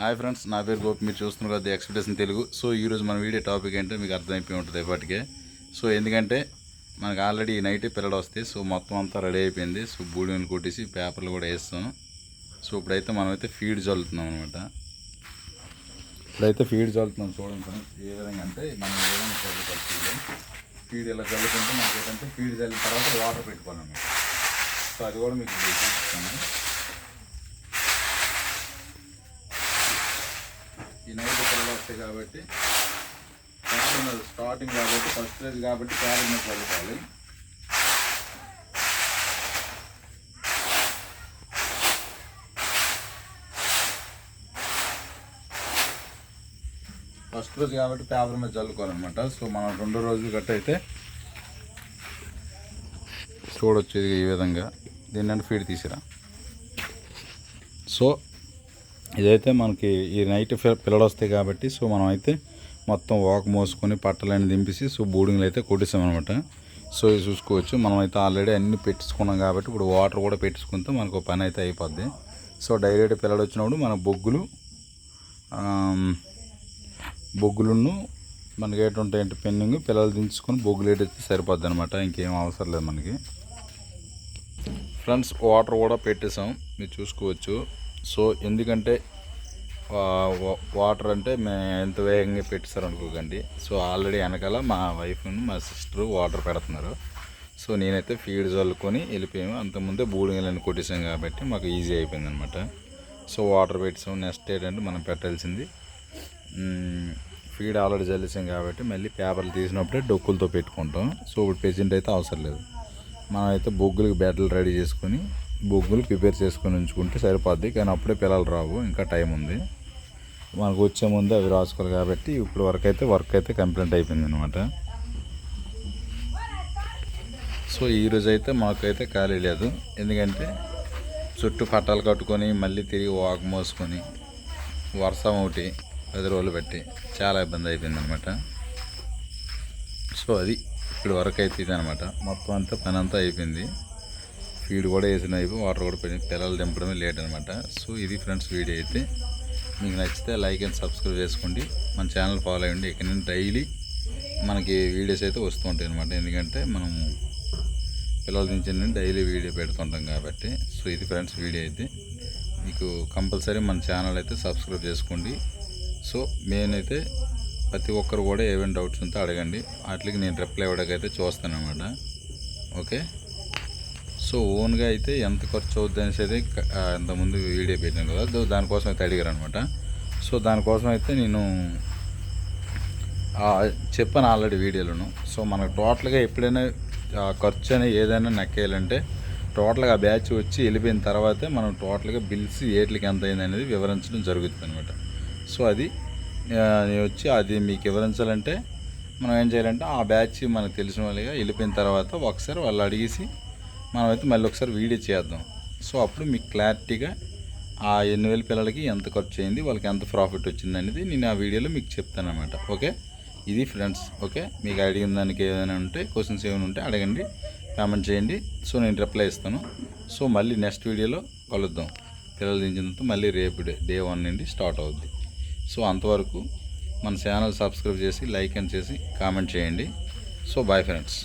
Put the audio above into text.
Hi friends నా పేరు గోపి మీరు చూస్తున్నారు కదా ఎక్స్పెక్టేషన్ తెలుగు సో ఈరోజు మన వీడియో టాపిక్ అంటే మీకు అర్థమైపోయి ఉంటుంది ఇప్పటికే. సో ఎందుకంటే మనకు ఆల్రెడీ నైట్ పిల్లలు వస్తాయి సో మొత్తం అంతా రెడీ అయిపోయింది. సో బూడిని కొట్టేసి పేపర్లు కూడా వేస్తాం సో ఇప్పుడైతే మనమైతే ఫీడ్ చల్లుతున్నాం అనమాట ఇప్పుడైతే ఫీడ్ చల్లుతున్నాం చూడండి ఫ్రెండ్స్ ఏ విధంగా అంటే మనం ఏ విధంగా చల్లుతాం ఫీడ్ ఇలా చల్లుకుంటే మనకి ఏంటంటే ఫీడ్ చల్లిన తర్వాత వాటర్ పెట్టుకోవాలన్నమాట. సో అది కూడా మీకు చూపిస్తాను. ఈ నైట్ పిల్లలు వస్తాయి కాబట్టి క్యారెట్ స్టార్టింగ్ కాబట్టి ఫస్ట్ రేజ్ కాబట్టి క్యారెట్ మీద చదువుకోవాలి ఫస్ట్ రోజు కాబట్టి పేపర్ మీద చల్లుకోవాలన్నమాట. సో మనం రెండో రోజు గట్ట అయితే చూడొచ్చు ఈ విధంగా. దీన్ని ఫీడ్ తీసిరా. సో ఇదైతే మనకి ఈ నైట్ పిల్లలు వస్తాయి కాబట్టి సో మనం అయితే మొత్తం వాక్ మోసుకొని పట్టలన్నీ దింపేసి సో బోర్డింగ్లు అయితే కొట్టేసామన్నమాట. సో ఇది చూసుకోవచ్చు. మనం అయితే ఆల్రెడీ అన్ని పెట్టించుకున్నాం కాబట్టి ఇప్పుడు వాటర్ కూడా పెట్టించుకుంటే మనకు ఒక పని అయితే అయిపోద్ది. సో డైరెక్ట్ పిల్లలు వచ్చినప్పుడు మన బొగ్గులు బొగ్గులను మనకి ఏంటంటే పెన్నింగ్ పిల్లలు దించుకొని బొగ్గులు అయితే సరిపోద్ది అనమాట ఇంకేం అవసరం లేదు మనకి. ఫ్రెండ్స్ వాటర్ కూడా పెట్టేసాం. మీరు చూసుకోవచ్చు. సో ఎందుకంటే వాటర్ అంటే మేము ఎంత వేగంగా పెట్టిస్తారు అనుకోకండి. సో ఆల్రెడీ వెనకాల మా వైఫ్ మా సిస్టర్ వాటర్ పెడుతున్నారు. సో నేనైతే ఫీడ్ చల్లుకొని వెళ్ళిపోయాము. అంతకుముందే బూడిగలని కొట్టేసాం కాబట్టి మాకు ఈజీ అయిపోయింది అనమాట సో వాటర్ పెట్టాం నెక్స్ట్ ఏంటంటే మనం పెట్టాల్సింది ఫీడ్ ఆల్రెడీ చల్లేసాం కాబట్టి మళ్ళీ పేపర్లు తీసినప్పుడే డొక్కులతో పెట్టుకుంటాం. సో ఇప్పుడు ప్రెసెంట్ అయితే అవసరం లేదు. మనం అయితే బొగ్గులకి బ్యాటలు రెడీ చేసుకొని బొగ్గులు ప్రిపేర్ చేసుకొని ఉంచుకుంటే సరిపోద్ది. కానీ అప్పుడే పిల్లలు రావు. ఇంకా టైం ఉంది. మనకు వచ్చే ముందు అవి రాసుకోవాలి కాబట్టి ఇప్పుడు వరకు అయితే వర్క్ అయితే కంప్లీట్ అయిపోయింది అనమాట సో ఈరోజు అయితే మాకైతే ఖాళీ లేదు. ఎందుకంటే చుట్టూ పట్టాలు కట్టుకొని మళ్ళీ తిరిగి వాక్ మోసుకొని వర్షం ఒకటి పది రోజులు పెట్టి చాలా ఇబ్బంది అయిపోయింది అనమాట సో అది ఇప్పుడు వరకు అయితే ఇది అనమాట మొత్తం అంతా పని అంతా అయిపోయింది. ఫీడ్ కూడా వేసిన అయిపోయి వాటర్ కూడా పోయినాయి. పిల్లలు దింపడమే లేట్ అనమాట సో ఇది ఫ్రెండ్స్ వీడియో అయితే. మీకు నచ్చితే లైక్ అండ్ సబ్స్క్రైబ్ చేసుకోండి. మన ఛానల్ ఫాలో అయ్యండి. ఇక్కడ నుండి డైలీ మనకి వీడియోస్ అయితే వస్తూ ఉంటాయి అనమాట ఎందుకంటే మనము పిల్లల నుంచి డైలీ వీడియో పెడుతుంటాం కాబట్టి. సో ఇది ఫ్రెండ్స్ వీడియో అయితే. మీకు కంపల్సరీ మన ఛానల్ అయితే సబ్స్క్రైబ్ చేసుకోండి. సో నేనైతే ప్రతి ఒక్కరు కూడా ఏమేమి డౌట్స్ ఉంటే అడగండి. వాటికి నేను రిప్లై ఇవ్వడానికైతే చూస్తాను అనమాట ఓకే సో ఓన్గా అయితే ఎంత ఖర్చు అవుద్ది అనేసి అయితే క- ఇంతకుముందు వీడియో పెట్టాను కదా. దానికోసం అయితే అడిగారు అనమాట సో దానికోసం అయితే నేను చెప్పాను ఆల్రెడీ వీడియోలను. సో మనకు టోటల్గా ఎప్పుడైనా ఆ, ఖర్చు అనేది ఏదైనా నక్కేయాలంటే టోటల్గా ఆ బ్యాచ్ వచ్చి వెళ్ళిపోయిన తర్వాతే మనం టోటల్గా బిల్స్ ఏట్లకి ఎంత అయింది అనేది వివరించడం జరుగుతుంది అనమాట సో అది వచ్చి అది మీకు వివరించాలంటే మనం ఏం చేయాలంటే ఆ బ్యాచ్ మనకు తెలిసిన వాళ్ళగా వెళ్ళిపోయిన తర్వాత ఒకసారి వాళ్ళు అడిగేసి మనమైతే మళ్ళీ ఒకసారి వీడియో చేద్దాం. సో అప్పుడు మీకు క్లారిటీగా ఆ ఎన్ని వేల పిల్లలకి ఎంత ఖర్చు అయింది వాళ్ళకి ఎంత ప్రాఫిట్ వచ్చింది అనేది నేను ఆ వీడియోలో మీకు చెప్తాను అనమాట ఓకే? ఇది ఫ్రెండ్స్ ఓకే? మీకు అడిగిన దానికి ఏదైనా ఉంటే క్వశ్చన్స్ ఏమైనా ఉంటే అడగండి కామెంట్ చేయండి. సో నేను రిప్లై ఇస్తాను. సో మళ్ళీ నెక్స్ట్ వీడియోలో కలుద్దాం. పిల్లలు దించినంత మళ్ళీ రేపు డే డే వన్ నుండి స్టార్ట్ అవుద్ది. సో అంతవరకు మన ఛానల్ సబ్స్క్రైబ్ చేసి లైక్ అని చేసి కామెంట్ చేయండి. So bye friends.